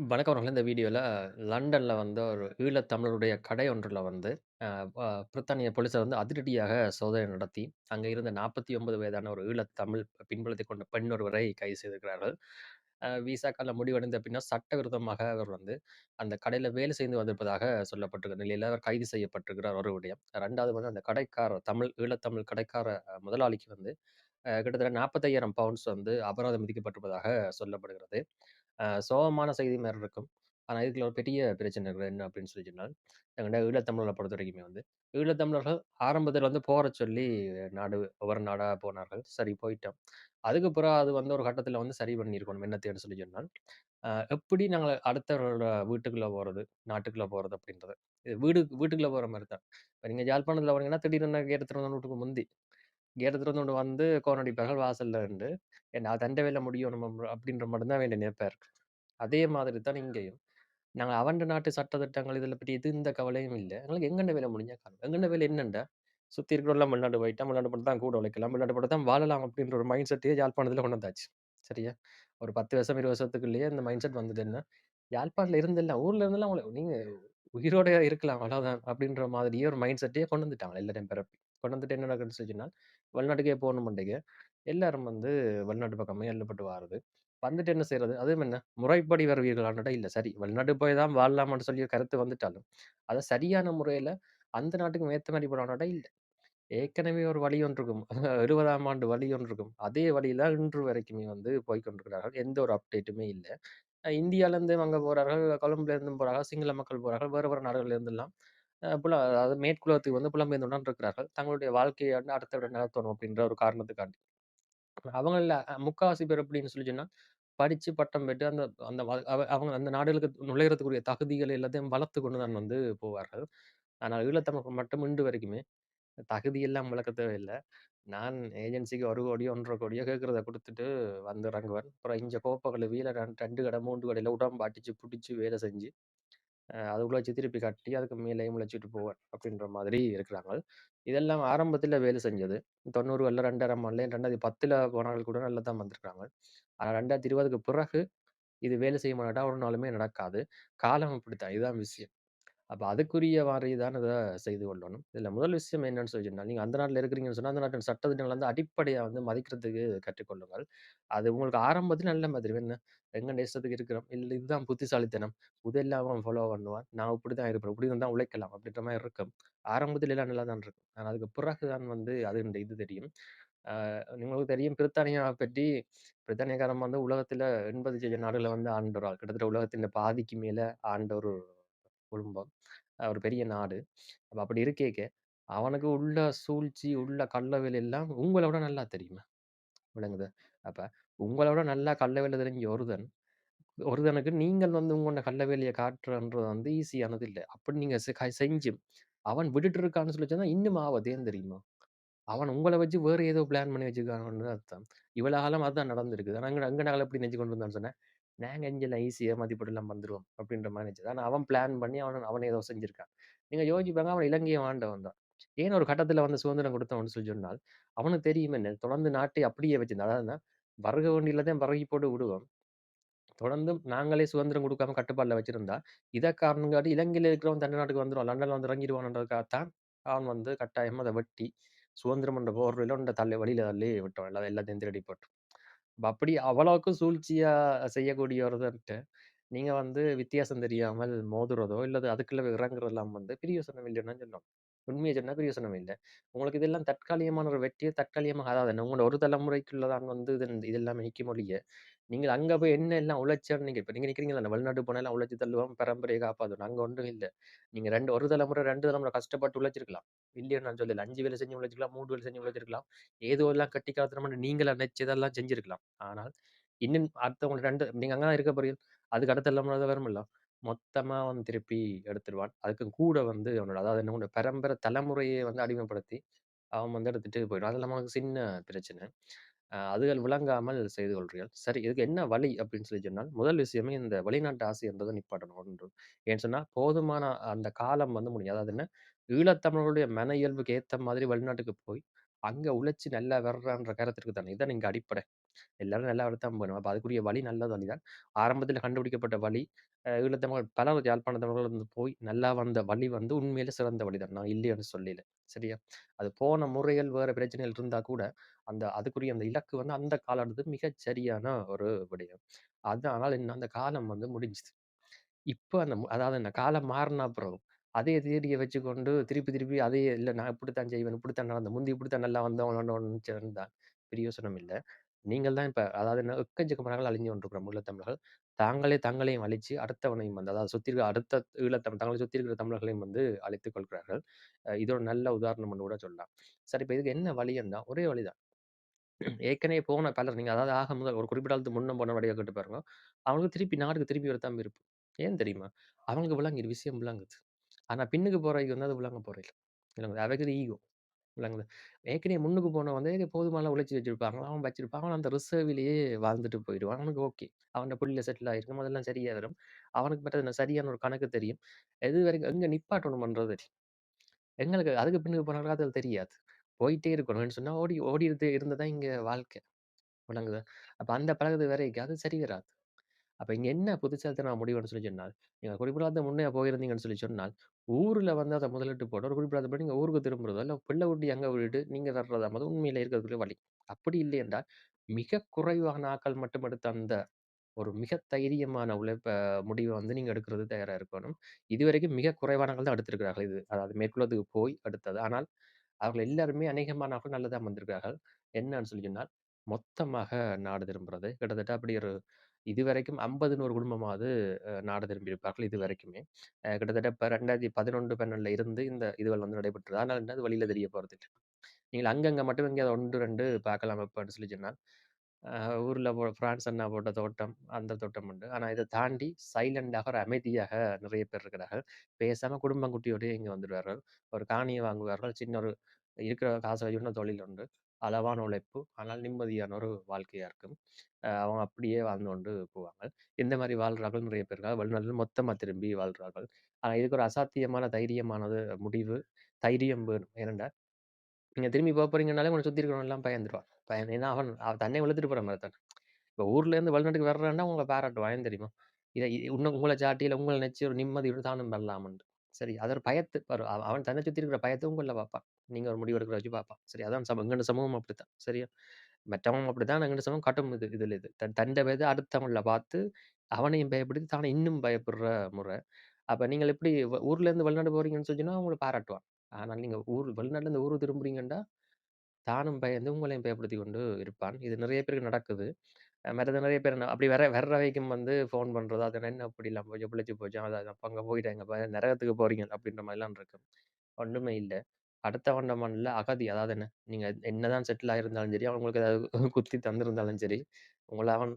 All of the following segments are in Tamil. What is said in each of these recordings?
வணக்கம் அவர்களே. இந்த வீடியோல லண்டன்ல வந்து ஒரு ஈழத்தமிழருடைய கடை ஒன்றுல வந்து அ ப பிரித்தானிய போலீசார் வந்து அதிரடியாக சோதனை நடத்தி, அங்க இருந்த 49 வயதான ஒரு ஈழத்தமிழ் பின்புலத்தைக் கொண்ட பெண் ஒருவரை கைது செய்திருக்கிறார்கள். அ விசா காலம் முடிவடைந்த பின்னர் சட்டவிரோதமாக அவர் வந்து அந்த கடையில வேலை செய்து வந்திருப்பதாக சொல்லப்பட்டிருக்கிற நிலையில அவர் கைது செய்யப்பட்டிருக்கிறார் ஒரு விடயம். 2வது வந்து அந்த கடைக்காரர் தமிழ் ஈழத்தமிழ் கடைக்கார முதலாளிக்கு வந்து அ கிட்டத்தட்ட 45,000 பவுண்ட்ஸ் வந்து அபராதம் விதிக்கப்பட்டிருப்பதாக சொல்லப்படுகிறது. சோகமான செய்தி மாரி இருக்கும். ஆனா, இதுல ஒரு பெரிய பிரச்சனை இருக்குது. என்ன அப்படின்னு சொல்லி சொன்னால், எங்கள்ட ஈழத்தமிழர்கள பொறுத்தவரைக்குமே வந்து, ஈழத்தமிழர்கள் ஆரம்பத்தில் வந்து போறச் சொல்லி நாடு ஒவ்வொரு நாடா போனார்கள். சரி போயிட்டோம். அதுக்கு பிறகு அது வந்து ஒரு கட்டத்தில் வந்து சரி பண்ணியிருக்கணும். என்னத்தேன்னு சொல்லி சொன்னால், அ எப்படி நாங்க அடுத்தவர்களோட வீட்டுக்குள்ள போறது, நாட்டுக்குள்ள போறது அப்படின்றது. இது வீடு வீட்டுக்குள்ள போற மாரி தான். இப்ப நீங்க யாழ்ப்பாணத்தில போனீங்கன்னா, திடீர்னு கேட்டு திறந்தவுடனே வீட்டுக்கு முந்தி, கேட்ட திறந்து வந்து கோன் அடிப்பார்கள் வாசல்ல இருந்து என்ன தண்டை வேலை முடியும் நம்ம அப்படின்ற மட்டும்தான் வேண்டிய அவன் நினைப்பார். அதே மாதிரி தான் இங்கேயும். நாங்கள் அவண்ட நாட்டு சட்ட திட்டங்கள் இதில் பற்றி எது இந்த கவலையும் இல்ல. எங்களுக்கு எங்கண்ட வேலை முடிஞ்சா காணும். எங்கண்ட வேலை என்னண்டா, சுத்தி இருக்கிறவெல்லாம் வெளிநாடு போயிட்டா வெளிநாடு போட்டு தான் கூட உழைக்கலாம். வெளிநாடு போனா தான் வாழலாம் அப்படின்ற ஒரு மைண்ட் செட்டயே யாழ்ப்பாணத்தில் கொண்டு வந்தாச்சு. சரியா? ஒரு 10 வருஷம், 20 வருஷத்துக்குள்ளேயே இந்த மைண்ட் செட் வந்தது என்ன, யாழ்ப்பாணத்தில இருந்தெல்லாம் ஊர்ல இருந்தெல்லாம் உங்கள நீங்க உயிரோட இருக்கலாம் அவ்வளோதான் அப்படின்ற மாதிரியே ஒரு மைண்ட் செட்டையே கொண்டு வந்துட்டாங்க எல்லாரையும் பிறப்பி கொண்டு வந்துட்டு என்ன நடக்குதுன்னு சொல்லி சொன்னால், வெளிநாட்டுக்கே போகணும்ன்ட்டுக்கு எல்லாரும் வந்து வெளிநாட்டு பக்கமே எல்லப்பட்டு வாருது. வந்துட்டு என்ன செய்யறது அதுவும் என்ன? முறைப்படி வருவீர்களான்னுட்டா இல்லை. சரி வெளிநாட்டு போய் தான் வாழலாமான்னு சொல்லி கருத்து வந்துட்டாலும், அதை சரியான முறையில அந்த நாட்டுக்கு மேத்த மாதிரி போலானாட்டா இல்லை. ஏற்கனவே ஒரு வழி ஒன்று இருக்கும். 70ஆம் ஆண்டு வழி ஒன்று இருக்கும். அதே வழியில இன்று வரைக்குமே வந்து போய்கொண்டிருக்கிறார்கள் எந்த ஒரு அப்டேட்டுமே இல்லை. இந்தியாவிலேருந்து அங்கே போகிறார்கள் போறார்கள், போகிறார்கள் சிங்கள மக்கள் போகிறார்கள் வேறு வேறு நாடுகள்ல இருந்தெல்லாம் புல அதாவது மேற்குலகத்துக்கு வந்து புலம்பெயர்ந்து இருக்கிறார்கள். தங்களுடைய வாழ்க்கையை வந்து அடுத்த விட நடத்தணும் அப்படின்ற ஒரு காரணத்துக்காண்டி. அவங்கள முக்காவாசி பேர் எப்படின்னு சொல்லி சொன்னால் படித்து பட்டம் பெற்று அந்த அந்த வ அவ அவங்க அந்த நாடுகளுக்கு நுழைகிறதுக்குரிய தகுதிகள் எல்லாத்தையும் வளர்த்து கொண்டு தான் வந்து போவார்கள். ஆனால் ஈழத்தமிழ் மட்டும் இன்று வரைக்குமே தகுதி எல்லாம் வளர்க்க தேவையில்லை நான் ஏஜென்சிக்கு ஒரு கோடியோ ஒன்றரை கோடியோ கேட்குறத கொடுத்துட்டு வந்து இறங்குவேன். அப்புறம் இங்க கோப்ப கழுவியில 2 கடை, மூன்று கடையில் உடம்பு அடிச்சு, பிடிச்சி வேலை செஞ்சு, அதுக்குள்ளே வச்சு திருப்பி கட்டி, அதுக்கு மேலேயும் முளைச்சிட்டு போவேன். அப்படின்ற மாதிரி இருக்கிறாங்க. இதெல்லாம் ஆரம்பத்தில் வேலை செஞ்சது. 90கள்ல 2000ஆம் ஆண்டுலயும் 2010ல போனவர்கள் கூட நல்லா தான் வந்திருக்காங்க. ஆனா 2020க்கு பிறகு இது வேலை செய்ய மாட்டா ஒரு நாளுமே நடக்காது. காலம் இப்படித்தான் இதுதான் விஷயம். அப்போ அதுக்குரிய மாதிரி தான் இதை செய்து கொள்ளணும். இதில் முதல் விஷயம் என்னன்னு சொல்லி சொன்னால் நீங்கள் அந்த நாட்டில் இருக்கிறீங்கன்னு சொன்னால் அந்த நாட்டின் சட்ட திட்டங்கள வந்து அடிப்படையாக வந்து மதிக்கிறதுக்கு கற்றுக்கொள்ளுங்கள். அது உங்களுக்கு ஆரம்பத்தில் நல்ல மாதிரி என்ன, எங்கள் நேசத்துக்கு இருக்கிறோம். இல்லை இதுதான் புத்திசாலித்தனம். இதெல்லாம் அவன் ஃபாலோ பண்ணுவான். நான் இப்படித்தான் இருப்பேன். இப்படி தான் உழைக்கலாம். அப்படின்ற மாதிரி இருக்கும். ஆரம்பத்தில் எல்லாம் நல்லா தான் இருக்கும். ஆனால் அதுக்கு பிறகு தான் வந்து இந்த இது தெரியும். அ உங்களுக்கு தெரியும் பிரித்தானியா பற்றி பிரித்தானியக்காரன் வந்து உலகத்தில 80 நாடுகளை வந்து ஆண்டோரால் கிட்டத்தட்ட உலகத்தின் பாதிக்கு மேலே ஆண்ட ஒரு குடும்பம். ஒரு பெரிய நாடு. அப்ப அப்படி இருக்கேக்க, அவனுக்கு உள்ள சூழ்ச்சி, உள்ள கள்ள எல்லாம் உங்கள விட நல்லா தெரியுமே. விளங்குதா? அப்ப உங்கள விட நல்லா கள்ள தெரிஞ்ச ஒருதன், ஒருதனுக்கு நீங்கள் வந்து உங்களோட கள்ள காட்டுறன்றது வந்து ஈஸியானது இல்ல. அப்படி நீங்க செ க செஞ்சும், அவன் விட்டுட்டு இருக்கான்னு சொல்லி சொன்னா இன்னும் ஆபத்து. ஏன் தெரியுமா? அவன் உங்கள வச்சு வேற ஏதோ பிளான் பண்ணி வச்சிருக்கான்னு அர்த்தம். இவ்வளவு காலம் அதான் நடந்திருக்குது. ஆனா எங்கட எங்கட ஆள் எப்படி நெனச்சு கொண்டு வந்தான்னு சொன்னா, நாங்க இங்கலாம் ஈஸியா மதிப்பீடுலாம் வந்துருவோம். அப்படின்ற மாதிரி நெனச்சது. ஆனா அவன் பிளான் பண்ணி அவன் அவன் ஏதோ செஞ்சிருக்கான். நீங்க யோசிப்பாங்க அவன் இலங்கையை ஆண்டவன் தான். ஏன் ஒரு கட்டத்துல வந்து சுதந்திரம் கொடுத்தவன் சொல்லி சொன்னால், அவனுக்கு தெரியும் என்ன, தொடர்ந்து நாட்டை அப்படியே வச்சிருந்தான். அதான் வருக வண்டியில தான் பரகி போட்டு விடுவோம். தொடர்ந்து நாங்களே சுதந்திரம் குடுக்காம கட்டுப்பாடுல வச்சிருந்தா, இதை காரணம் காட்டி இலங்கையில இருக்கிறவன் தண்டை நாட்டுக்கு வந்துருவான். லண்டன்ல வந்து இறங்கிடுவான்றதுக்காகத்தான் அவன் வந்து கட்டாயமா அதை வெட்டி, சுதந்திரம் என்ற போர்வையில உண்ட தள்ளி வழியில தள்ளி விட்டான். எல்லா எல்லாத்தையும் திருடி போட்டோம் அப்ப அப்படி அவ்வளவுக்கு சூழ்ச்சியா செய்யக்கூடிய ஒருத்தன்ட்ட, நீங்க வந்து வித்தியாசம் தெரியாமல் மோதுறதோ, இல்லது அதுக்குள்ள இறங்குறதெல்லாம் வந்து பிரியோசனம் இல்லைன்னு தான் உண்மையை சொன்னா பிரியோசனம் இல்லை. உங்களுக்கு இதெல்லாம் தற்காலிகமான ஒரு வெற்றியை தற்காலிகமாக அதாவது என்ன உங்களோட ஒரு தலைமுறைக்குள்ளதான் வந்து இது இது எல்லாமே நிக்கும் ஒழிய, நீங்கள் அங்கே போய் என்ன எல்லாம் உழைச்சேன்னு இப்போ நீங்கள் நீங்க அந்த வெளிநாட்டு போனா எல்லாம் உழைச்சு தள்ளுவோம், பரம்பரையை காப்பாத்தணும். அங்கே ஒன்றும் இல்லை நீங்கள் ரெண்டு ஒரு தலைமுறை, ரெண்டு தலைமுறை கஷ்டப்பட்டு உழைச்சிருக்கலாம். இல்லைன்னு நான் சொல்லல. அஞ்சு வேலை செஞ்சு உழைச்சிக்கலாம் மூணு வேலை செஞ்சு உழைச்சிருக்கலாம். ஏதோ எல்லாம் கட்டி காத்துறோம்னு நீங்களா நினைச்சதெல்லாம் செஞ்சிருக்கலாம். ஆனால், இன்னும் அடுத்தவங்க ரெண்டு நீங்கள் அங்கே இருக்க போறீங்க. அதுக்கு அடுத்த தலைமுறை தான் வரும்ல. மொத்தமாக அவன் திருப்பி எடுத்துருவான். அதுக்கு கூட வந்து அவனோட அதாவது என்ன பரம்பரை தலைமுறையை வந்து அடிமைப்படுத்தி, அவன் வந்து எடுத்துட்டு போயிடுவான். அதெல்லாம் நமக்கு சின்ன பிரச்சனை. அதுகள் விளங்காமல் செய்து கொள்றீர்கள். சரி இதுக்கு என்ன வழி அப்படின்னு சொல்லி சொன்னால், முதல் விஷயமே இந்த வெளிநாட்டு ஆசை என்பது நிப்பாட்டணும் ஒன்று. ஏன்னு சொன்னால் போதுமான அந்த காலம் வந்து முடியும். அதாவது என்ன, ஈழத்தமிழர்களுடைய மன இயல்புக்கு ஏற்ற மாதிரி வெளிநாட்டுக்கு போய், அங்கே உழைச்சி நல்லா வர்றான்ற கருத்திற்கு தானே. இதான் இங்கே அடிப்படை. எல்லாரும் நல்லா வரத்தான் வேணும். அப்ப அதுக்குரிய வழி நல்ல வழி தான். ஆரம்பத்தில் கண்டுபிடிக்கப்பட்ட வழி, ஈழத்தமிழ் பல யாழ்ப்பாண தமிழர்கள் வந்து போய் நல்லா வந்த வழி வந்து உண்மையிலே சிறந்த வழி தான். நான் இல்லைன்னு சொல்லல. சரியா? அது போன முறைகள் வேற பிரச்சனைகள் இருந்தா கூட, அந்த அதுக்குரிய அந்த இலக்கு வந்து அந்த காலகட்டத்துல மிகச் சரியான ஒரு விடயம். அது ஆனால் என்ன அந்த காலம் வந்து முடிஞ்சுது. இப்ப அந்த மு அதாவது என்ன காலம் மாறின அப்புறம் அதே தேடியை வச்சுக்கொண்டு திருப்பி திருப்பி அதே இல்ல நான் இப்படித்தான் செய்வேன், இப்படித்தான் நடந்தேன், முந்தி இப்படித்தான் நல்லா வந்தவன் நினைச்சிருந்தான் பெரிய யோசனம் இல்ல. நீங்கள் தான் இப்ப அதாவது என்ன எக்கச்சக்கமானவர்கள் அழிஞ்சு கொண்டிருக்கிறோம் ஈழத்தமிழர்கள். தாங்களே தங்களையும் அழிச்சு, அடுத்தவனையும் வந்து அதாவது சுத்தி இருக்க அடுத்த ஈழத்தமிழ் தங்களை சுற்றி இருக்கிற தமிழர்களையும் வந்து அழித்துக் கொள்கிறார்கள். இதோட இது ஒரு நல்ல கூட சொல்லலாம். சரி இப்போ இதுக்கு என்ன வழின்னா, ஒரே வழிதான். ஏற்கனவே போன பலர் நீங்க அதாவது ஆக முதல் ஒரு குறிப்பிட்ட காலத்துக்கு முன்ன போன வழியாக கேட்டு பாருங்க. அவங்களுக்கு திருப்பி நாட்டுக்கு திருப்பி வரத்தாம இருப்பு ஏன் தெரியுமா? அவங்களுக்கு விளங்குது விஷயம் விளங்குது. ஆனா பின்னுக்கு போறவைக்கு வந்து அது விளங்க போறதில்ல. விளங்குதா? அவைக்கு ஈகோ. விளங்குது ஏற்கனவே முன்னுக்கு போன வந்து போதுமான உழைச்சு வச்சிருப்பாங்க. அவன் வச்சிருப்பான். அவன் அந்த ரிசர்விலேயே வாழ்ந்துட்டு போயிடுவான். அவனுக்கு ஓகே. அவன் புள்ளியில் செட்டில் ஆயிருக்கும். அதெல்லாம் சரியா வரும். அவனுக்கு மட்டும் சரியான ஒரு கணக்கு தெரியும். எது வரைக்கும் எங்கே நிப்பாட்டணும் பண்ணுறது எங்களுக்கு அதுக்கு பின்னுக்கு போனாலும் அது தெரியாது. போயிட்டே இருக்கணும்னு சொன்னா ஓடி ஓடிட்டு இருந்து தான் இங்க வாழ்க்கை. விளங்குது அப்ப அந்த பழகுது வரைக்கும் அது சரி வராது. அப்ப இங்க என்ன புத்திசாலித்தனமா முடிவுன்னு சொல்லி சொன்னால், நீங்க குறிப்பிடாத முன்னே போயிருந்தீங்கன்னு சொல்லி சொன்னால், ஊர்ல வந்து அதை முதலிட்டு போட்டு ஒரு குறிப்பிடாத காலத்துக்கு நீங்க ஊருக்கு திரும்புறதோ, இல்லை பிள்ளை ஊட்டி அங்கே விட்டுட்டு நீங்க வர்றதா வந்து உண்மையிலே இருக்கிறதுக்குள்ள வழி. அப்படி இல்லை என்றால், மிக குறைவான ஆட்கள் மட்டும் எடுத்த அந்த ஒரு மிக தைரியமான உழைப்ப முடிவை வந்து நீங்க எடுக்கிறது தயாராக இருக்கணும். இதுவரைக்கும் மிக குறைவானவர்கள் தான் எடுத்திருக்கிறார்கள் இது. அதாவது மேற்குள்ளதுக்கு போய் எடுத்தது. ஆனால் அவர்கள் எல்லாருமே அநேகமானவர்கள் நல்லதாக வந்திருக்கிறார்கள். என்னன்னு சொல்லி சொன்னால், மொத்தமாக நாடு திரும்புறது. கிட்டத்தட்ட அப்படி ஒரு இதுவரைக்கும் 50, 100 குடும்பமாவது அ நாடு திரும்பியிருப்பார்கள் இதுவரைக்குமே. அ கிட்டத்தட்ட இப்ப 2011, 12ல இருந்து இந்த இதுகள் வந்து நடைபெற்றது. ஆனால் என்ன அது வெளியில தெரிய போறதில்ல. நீங்கள் அங்கங்க மட்டும் எங்கேயாவது 1, 2 பார்க்கலாம் அப்படின்னு சொல்லி சொன்னால், அ ஊர்ல போ பிரான்ஸ் அண்ணா போட்ட தோட்டம், அந்த தோட்டம் உண்டு. ஆனா இத தாண்டி சைலண்டாக ஒரு அமைதியாக நிறைய பேர் இருக்கிறார்கள். பேசாம குடும்பம் குட்டியோடயே இங்க வந்துருவார்கள். ஒரு காணியை வாங்குவார்கள். சின்ன ஒரு இருக்கிற காச வச்சுட்டு தொழில் உண்டு. அளவான உழைப்பு. ஆனால் நிம்மதியான ஒரு வாழ்க்கையா இருக்கும். அ அவங்க அப்படியே வாழ்ந்து கொண்டு போவாங்க. இந்த மாரி வாழ்றார்கள் நிறைய பேர் இருக்காங்க. வெளிநாட்டில மொத்தமா திரும்பி வாழ்றார்கள். ஆனா இதுக்கு ஒரு அசாத்தியமான தைரியமானது முடிவு, தைரியம் வேணும். ஏனென்றா, நீங்க திரும்பி போ போறீங்கனாலே உங்கள சுத்தி இருக்கிறவன் எல்லாம் பயந்துருவான். பயந்து ஏன்னா அவன் அவன் தன்னை இழுத்துட்டு போற மாரி தானே. இப்ப ஊர்லேருந்து வெளிநாட்டுக்கு வர்றான்னா உங்கள பாராட்டுவான். ஏன் தெரியுமா? இத இன்னும் உங்கள சாட்டியில உங்களை உங்கள நெனச்சு ஒரு நிம்மதியோட தானும் வரலாம்ன்ட்டு. சரி அது ஒரு பயத்து ஒரு அவன் தன்னை சுத்தி இருக்கிற பயத்த உங்கள்ல பார்ப்பான். நீங்கள் ஒரு முடிவு எடுக்கிற வச்சு பார்ப்பான். சரி அதான் சம எங்கன சமூகம் அப்படித்தான். சரியா? மற்றவன் அப்படித்தான் எங்கன சமூகம் கட்டும் இது இதில் இது. தன் தண்ட வயது அடுத்தவன்ல பார்த்து அவனையும் பயப்படுத்தி தானே இன்னும் பயப்படுற முறை. அப்போ நீங்கள் எப்படி வ ஊர்லேருந்து வெளிநாடு போகிறீங்கன்னு சொன்னீங்கன்னா உங்களை பாராட்டுவான். ஆனால் நீங்கள் ஊர் வெளிநாட்டுலேருந்து ஊர் திரும்புறீங்கன்னா தானும் பயந்து உங்களையும் பயப்படுத்திக் கொண்டு இருப்பான். இது நிறைய பேருக்கு நடக்குது. அ மற்றது நிறைய பேர் என்ன அப்படி வர வர்ற வரைக்கும் வந்து ஃபோன் பண்ணுறது அது என்ன இப்படிலாம் போச்சு, பிழைச்சி போச்சு, அதான் அப்போ அங்கே போயிட்டாங்க, எங்கள் நரகத்துக்கு போறீங்க அப்படின்ற மாதிரிலாம் இருக்கும். ஒன்றுமே இல்லை அடுத்தவன்ட மண்ல அகதி அதாவது என்ன, நீங்க என்னதான் செட்டில் ஆயிருந்தாலும் சரி, அவன் உங்களுக்கு ஏதாவது குத்தி தந்திருந்தாலும் சரி, உங்கள அவன்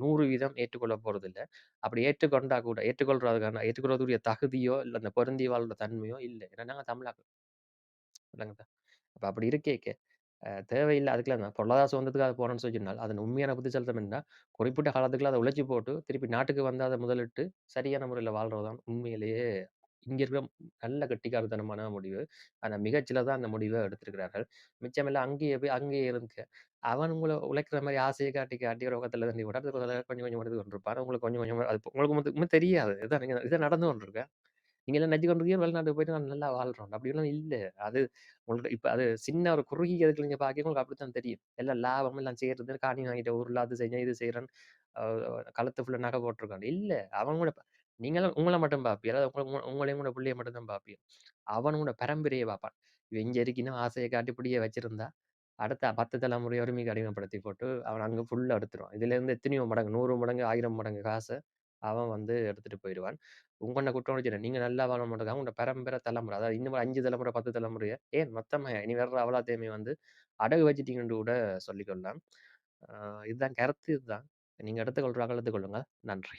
100% ஏற்றுக்கொள்ள போறதில்ல. அப்படி ஏற்றுக்கொண்டா கூட ஏற்றுக்கொள்றதுக்கான ஏற்றுக்கொள்றதுக்குரிய தகுதியோ, இல்ல அந்த பொருந்தி வாழ்ற தன்மையோ இல்ல. ஏன்னா நாங்க தமிழாக்கள். விளங்குதா? அப்ப அப்படி இருக்கேக்க, அ தேவையில்ல அதுக்கெல்லாம் நான் பொருளாதார சுதந்திரத்துக்காக போறேன்னு சொல்லி சொன்னால், அதன் உண்மையான புத்திசாலித்தனம் என்னன்னா, குறிப்பிட்ட காலத்துக்குள்ள அத உழைச்சு போட்டு, திருப்பி நாட்டுக்கு வந்து அத முதலிட்டு, சரியான முறையில வாழ்றது தான் உண்மையிலேயே இங்க இருக்கிற நல்ல கெட்டிக்காரத்தனமான முடிவு. ஆனா மிகச்சில தான் அந்த முடிவை எடுத்திருக்கிறார்கள். மிச்சமெல்லாம் அங்கேயே போய் அங்கேயே இருந்துக்க. அவன் உங்கள உழைக்கிற மாதிரி ஆசையை காட்டி, காட்டி ஒரு பக்கத்துல தள்ளி கொஞ்சம் கொஞ்சம் எடுத்து கொண்டிருப்பான். உங்களுக்கு கொஞ்சம் கொஞ்சமா அது உங்களுக்கு வந்து தெரியாது. இதான் நீங்க இதான் நடந்து கொண்டிருக்கேன் நீங்க எல்லாம் நெனச்சு கொண்டிருக்கீங்க வெளிநாட்டுக்கு போயிட்டு நான் நல்லா வாழ்றோம். அப்படியெல்லாம் இல்ல. அது உங்களுக்கு இப்ப அது சின்ன ஒரு குறுகிய இதுக்கு நீங்க பார்க்கையில உங்களுக்கு அப்படித்தான் தெரியும். எல்லாம் லாபம் எல்லாம் செய்யறது காணி வாங்கிட்ட ஊர்ல அது செஞ்சேன், இது செய்றேன். களத்து கழுத்து ஃபுல்லா நகை போட்டிருக்காங்க இல்ல. அவன் கூட நீங்களும் உங்கள மட்டும் பார்ப்பீர். அதாவது உங்க உங்களையும் உங்களோட புள்ளைய மட்டும் தான் பார்ப்பீர். அவன் உங்களோட பரம்பரைய பார்ப்பான். இவன் இங்க இருக்கின்னு ஆசைய காட்டி இப்படியே வச்சிருந்தா, அடுத்த 10 தலைமுறை வறுமைக்கு அடிமைப்படுத்தி போட்டு, அவன் அங்க ஃபுல்லா எடுத்துருவான். இதுலேருந்து எத்தனையோ மடங்கு 100 மடங்கு, 1000 மடங்கு காச அவன் வந்து எடுத்துட்டு போயிருவான். உங்கள குற்றம் சொல்ல நீங்க நல்லா வாழ மாட்டேங்க. உங்களோட பரம்பரை தலைமுறை, அதாவது இன்னும் 5 தலைமுறை, 10 தலைமுறைய ஏன் மொத்தமா இனி வர்ற அவ்வளாத்தையுமே வந்து அடகு வச்சுட்டீங்கன்னு கூட சொல்லிக்கொள்ளலாம். அ இதுதான் கருத்து இதுதான். நீங்க எடுத்துக்கொள்ற எடுத்துக்கொள்ளுங்க. நன்றி.